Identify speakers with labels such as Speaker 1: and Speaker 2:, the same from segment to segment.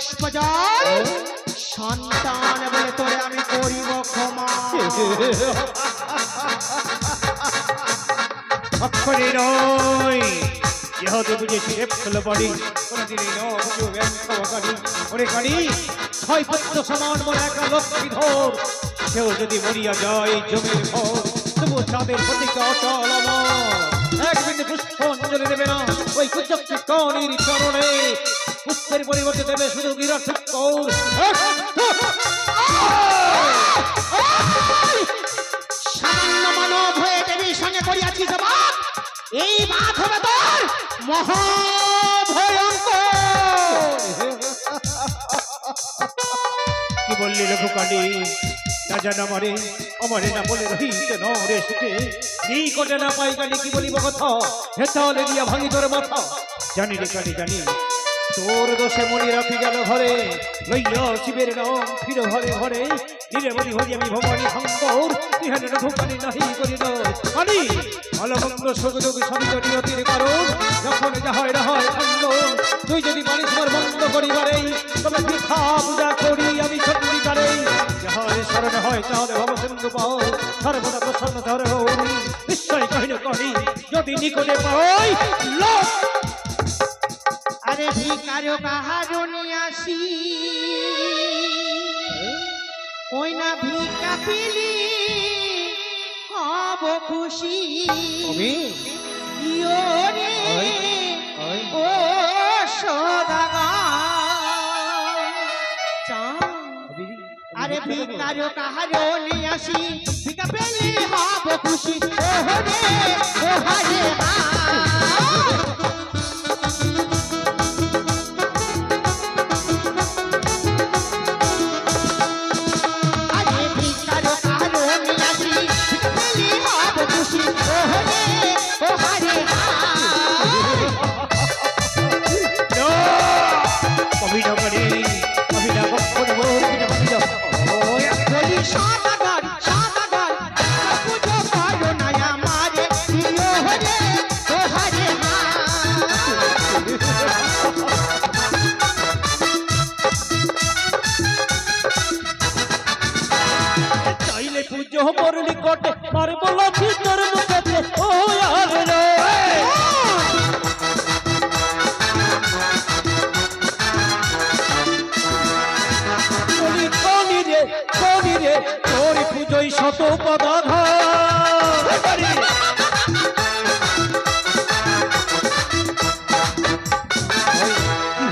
Speaker 1: পুষ্প জল সন্তান বলে তোরে আমি করিব ক্ষমা।
Speaker 2: অক্ষরে নয়। ইহাতে বুঝেছি রে ফুলবাড়ি কোনদিনই ন বুঝো ব্যঙ্কবাকারী ওরে কারি, ছয় পত্র সমান মোর একা লক্ষ্মী ধর। সেও যদি মরিয়া যায় জমির ঘর তবু চাঁদের প্রতিজ্ঞা অটল অমর। এক বিন্দু দেবে না। ওই চরণে পুষ্পের পরিবর্তে দেবে শুধু বিরাট কৌর
Speaker 1: সামান্য মানব হয়ে দেবীর সঙ্গে করিয়াছিস বাদ এই বাদ হবে তোর মহাভয়ঙ্কর।
Speaker 2: কি বললি লঘুকাণ্ডি না জানা মারে আমারে না বলে রহিতে ন রে সুখে। নিকটে না পাই কালি কি বলিব কথা হেতালে দিয়া ভাঙি তোর মাথা। জানি রে কালি জানি। তোর দোষে মনি রাখি গেল ঘরে, লইয়া শিবের নাম ফির ঘরে ঘরে। ধীরে বলি হরি আমি ভবানী শঙ্কর, ইহানে রঘুকানি নাহি করিল কালি ভালো মন্দ সুখ দুঃখ সবই তো নিয়তির কারণ, যখন যাহাই রাহাই খণ্ড তুই যদি পারিস মোর বন্ধ করিবারে তবে পিঠা পূজা করি আমি চন্দ্রিকারে যাহার স্মরণ হয় তাহলে ভব সিন্ধু পাও সর্বদা প্রসন্ন ধর হরি নিশ্চয় কহিল কহি যদি নিকটে পাই লোক
Speaker 1: আরে ভিকারো কাহারো আসি। ওই না ভিকা পেলি হব খুশি। ইয়ো রে। ভিকারো কাহারো নিয়ে আসি। পেলি হব খুশি। ও রে ও হারে হা
Speaker 2: শত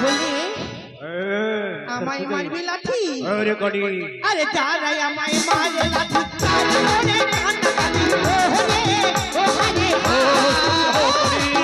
Speaker 1: হলি আমায় মারবি লাঠি?
Speaker 2: আরে কনি
Speaker 1: আরে যারাই আমায় মারে লাঠি। তারে মনে কান্না কাটি ও হরে ও হরে মা আরে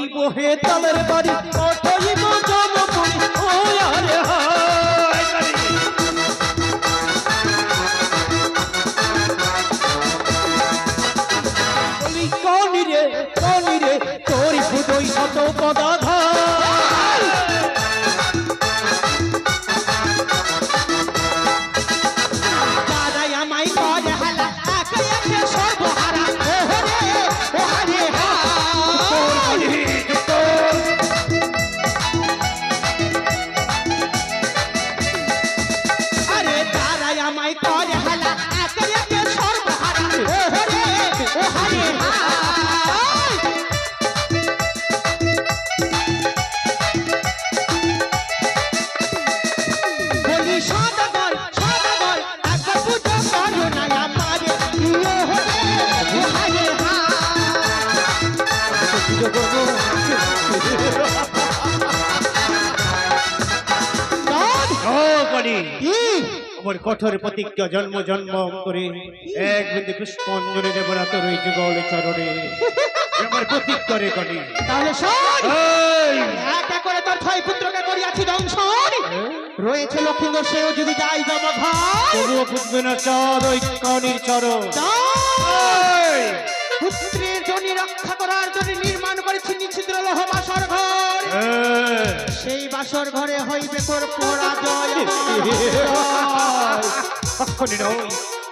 Speaker 2: মারিব হে তালের বাড়ি কঠইব জমপুরি ও আরে বলি কনি রে শত পদাঘাত আমার কঠোর প্রতিজ্ঞা জন্ম জন্ম করে এক বিন্দু পুষ্পাঞ্জলি দেব না তোর ওই যুগল চরণে আমার প্রতিজ্ঞা রে কনি
Speaker 1: তাহলে শোন! এক করে তোর ছয় পুত্রকে করিয়াছি দংশন রয়েছে সেও যদি যাই জম
Speaker 2: তবুও ফুটবে না চাঁদ ওই কনির চরণ!
Speaker 1: পুত্রের জন্য রক্ষা করার জন্য নির্মাণ করেছি নিচ্ছিদ্র লোহ বাসর ঘর
Speaker 2: এই!
Speaker 1: সেই বাসর ঘরে হইবে তোর পরাজয়
Speaker 2: কখনই নয়।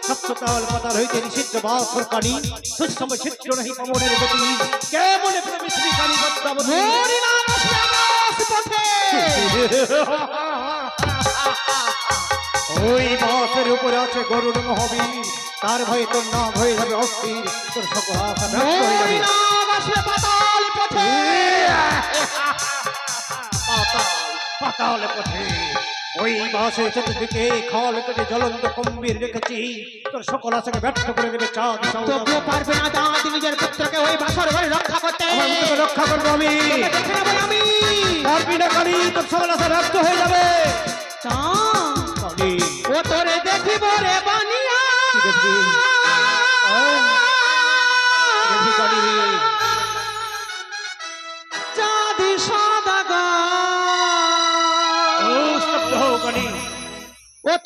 Speaker 2: সপ্ততাল পাতাল হইতে নিষিদ্ধ বাসর কানি। সুষম ছিদ্র নাহি পবনের গতি। কেমনে প্রবেশ বিকারী পদ্মাবতী
Speaker 1: হরি নাম
Speaker 2: ওই উপরে আছে গরুর মহাবীর তার ভয়ে তোর নাম হয়ে যাবে অস্থির। তোর সকল আশা হয়ে যাবে।
Speaker 1: পাতাল পথে
Speaker 2: পাতাল পাতাল পথে। ওই বাসের চতুর্দিকে খল কেটে জ্বলন্ত কম্বির রেখেছি। তোর সকল আশাকে ব্যর্থ করে দেবে চাঁদ
Speaker 1: তবুও পারবে না দাঁত নিজের পুত্রকে ওই বাসর ঘরে রক্ষা করতে।
Speaker 2: রক্ষা করব আমি।
Speaker 1: আমি।
Speaker 2: পারবি না কালি তোর সকল আশা ব্যর্থ হয়ে যাবে।
Speaker 1: ও তোরে দেখিব রে বানিয়া।
Speaker 2: দেখবি?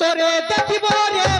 Speaker 1: তোরে দেখিব রে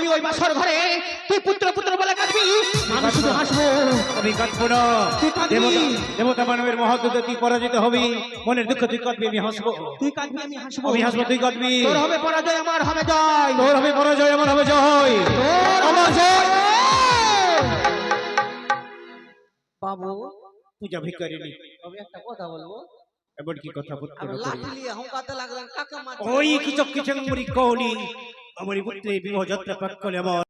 Speaker 1: আমি ওই বাসর ঘরে তুই পুত্র পুত্র বলে কাঁদবি। আমি শুধু হাসবো।
Speaker 2: আমি কাঁদবো না।
Speaker 1: তুই কাঁদবি।
Speaker 2: দেবতা দেবতা মানবের মহাদুতে তুই পরাজিত হবি। মনের দুঃখ তুই কাঁদবি আমি হাসবো।
Speaker 1: তুই কাঁদবি আমি হাসবো।
Speaker 2: আমি হাসবো তুই কাঁদবি।
Speaker 1: তোর হবে পরাজয় আমার হবে জয়।
Speaker 2: তোর হবে পরাজয় আমার হবে জয়।
Speaker 1: তোর
Speaker 2: আমার জয়।
Speaker 3: বাবু
Speaker 2: পূজা ভিকারিনী
Speaker 3: আমি একটা কথা বলব?
Speaker 2: এমন কি কথা
Speaker 3: হুঁকাতে লাগলেন কাকে মারছেন
Speaker 2: ওই কিচক কিচং মুড়ি কৌনি আমার পুত্রে বিবাহ যাত্রা প্রাক্কালে আমার